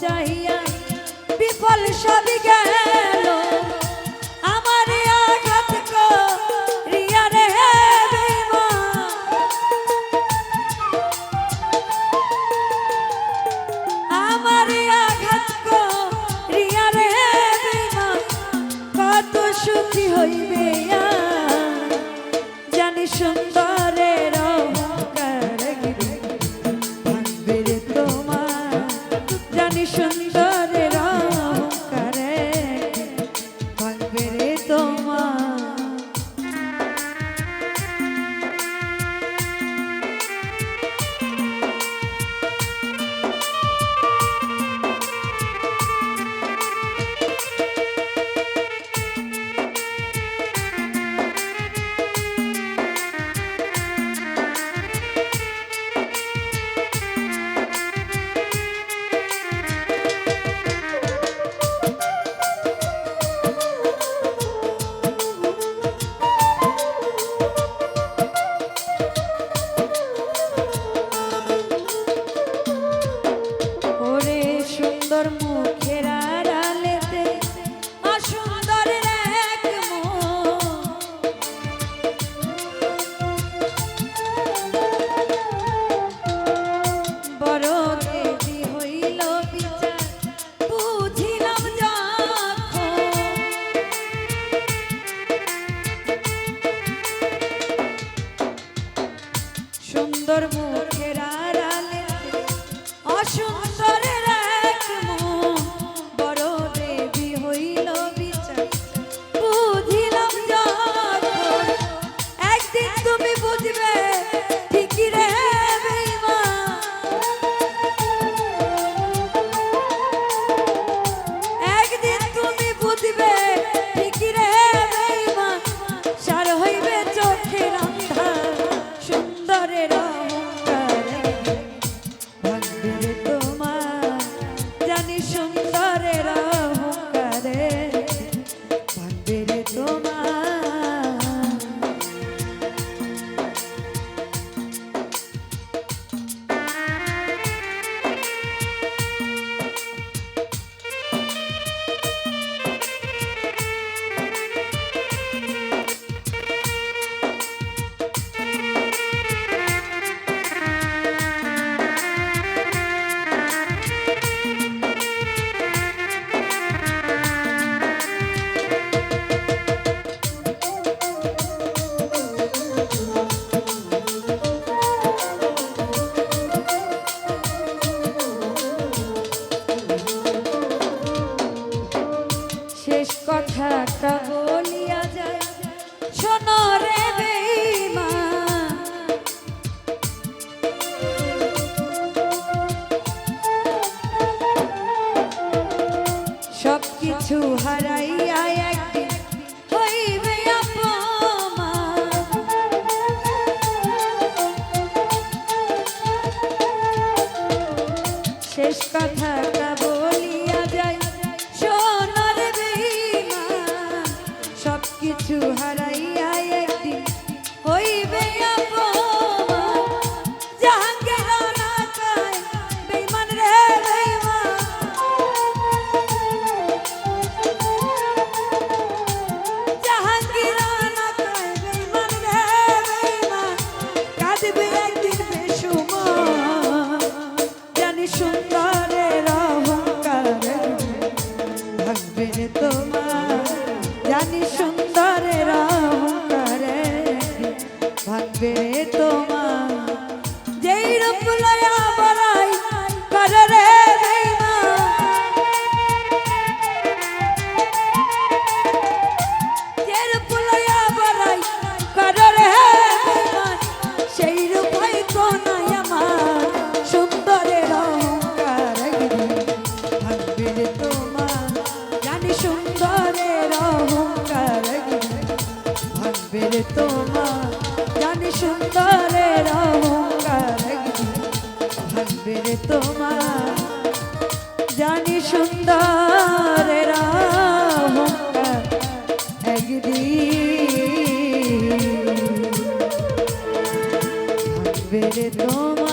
চাহিয়া বিফল সবই গেল quieras. শেষ বলিয়া যাই সোনার বেইমান সব কিছু হারাইয়া সুন্দরের অহংকার ভাববে তোমার। জানি সুন্দরের অহংকার একদিন। ভাববে তোমার।